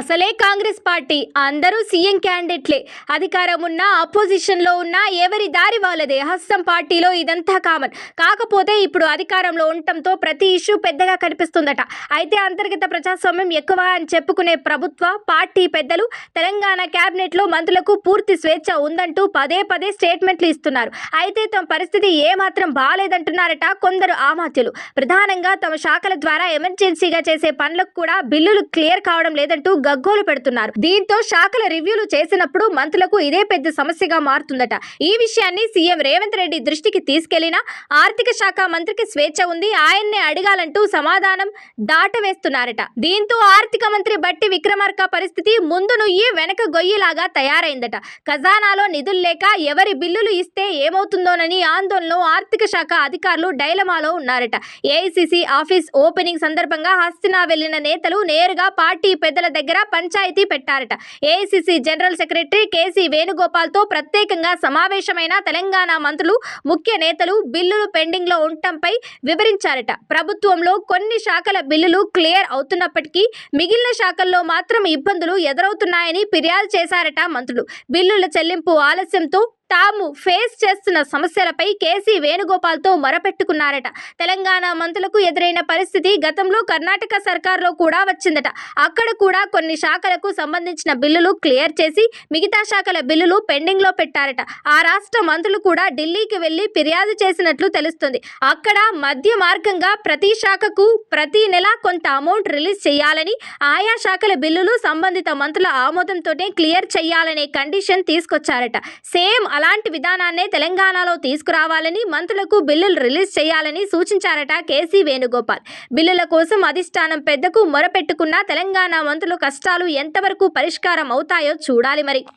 అసలే కాంగ్రెస్ పార్టీ. అందరూ సీఎం క్యాండిడేట్లే. అధికారం ఉన్నా అపోజిషన్లో ఉన్నా ఎవరి దారి వాళ్ళదే. హస్తం పార్టీలో ఇదంతా కామన్. కాకపోతే ఇప్పుడు అధికారంలో ఉండటంతో ప్రతి ఇష్యూ పెద్దగా కనిపిస్తుందట. అయితే అంతర్గత ప్రజాస్వామ్యం ఎక్కువ అని చెప్పుకునే ప్రభుత్వ పార్టీ పెద్దలు తెలంగాణ కేబినెట్లో మంత్రులకు పూర్తి స్వేచ్ఛ ఉందంటూ పదే పదే స్టేట్మెంట్లు ఇస్తున్నారు. అయితే తమ పరిస్థితి ఏమాత్రం బాగాలేదంటున్నారట కొందరు ఆమాత్యులు. ప్రధానంగా తమ శాఖల ద్వారా ఎమర్జెన్సీగా చేసే పనులకు కూడా బిల్లులు క్లియర్ కావడం లేదంటూ గగ్గోలు పెడుతున్నారు. దీంతో శాఖల రివ్యూలు చేసినప్పుడు మంత్రులకు ఇదే పెద్ద సమస్యగా మారుతుందట. ఈ విషయాన్ని సీఎం రేవంత్ రెడ్డి దృష్టికి తీసుకెళ్ళిన ఆర్థిక శాఖ మంత్రికి స్వేచ్ఛ ఉంది. ఆయన్నే అడగాలంటూ సమాధానం దాటవేస్తున్నారట. దీంతో ఆర్థిక మంత్రి బట్టి విక్రమార్క పరిస్థితి ముందు నుయ్యి వెనక గొయ్యిలాగా తయారైందట. ఖజానాలో నిధులు లేక ఎవరి బిల్లులు ఇస్తే ఏమవుతుందోనని ఆందోళనలో ఆర్థిక శాఖ అధికారులు డైలమాలో ఉన్నారట. ఏఐసిసి ఆఫీస్ ఓపెనింగ్ సందర్భంగా హస్తినా వెళ్ళిన నేతలు నేరుగా పార్టీ పెద్దల దగ్గర పంచాయతీ పెట్టారట. ఏఐసిసి జనరల్ సెక్రటరీ కేసీ వేణుగోపాల్తో ప్రత్యేకంగా సమావేశమైన తెలంగాణ మంత్రులు ముఖ్య నేతలు బిల్లులు పెండింగ్లో ఉండటంపై వివరించారట. ప్రభుత్వంలో కొన్ని శాఖల బిల్లులు క్లియర్ అవుతున్నప్పటికీ మిగిలిన శాఖల్లో మాత్రం ఇబ్బందులు ఎదురవుతున్నాయని ఫిర్యాదు చేశారట మంత్రులు. బిల్లుల చెల్లింపు ఆలస్యంతో తాము ఫేస్ చేస్తున్న సమస్యలపై కేసీ వేణుగోపాల్తో మొరపెట్టుకున్నారట. తెలంగాణ మంత్రులకు ఎదురైన పరిస్థితి గతంలో కర్ణాటక సర్కార్లో కూడా వచ్చిందట. అక్కడ కూడా కొన్ని శాఖలకు సంబంధించిన బిల్లులు క్లియర్ చేసి మిగతా శాఖల బిల్లులు పెండింగ్లో పెట్టారట. ఆ రాష్ట్ర మంత్రులు కూడా ఢిల్లీకి వెళ్ళి ఫిర్యాదు చేసినట్లు తెలుస్తుంది. అక్కడ మధ్య మార్గంగా ప్రతి శాఖకు ప్రతి నెల కొంత అమౌంట్ రిలీజ్ చేయాలని ఆయా శాఖల బిల్లులు సంబంధిత మంత్రుల ఆమోదంతోనే క్లియర్ చేయాలనే కండిషన్ తీసుకొచ్చారట. సేమ్ అలాంటి విధానాన్నే తెలంగాణలో తీసుకురావాలని మంత్రులకు బిల్లులు రిలీజ్ చేయాలని సూచించారట కేసీ వేణుగోపాల్. బిల్లుల కోసం అధిష్టానం పెద్దకు మొరపెట్టుకున్న తెలంగాణ మంత్రుల కష్టాలు ఎంతవరకు పరిష్కారం అవుతాయో చూడాలి మరి.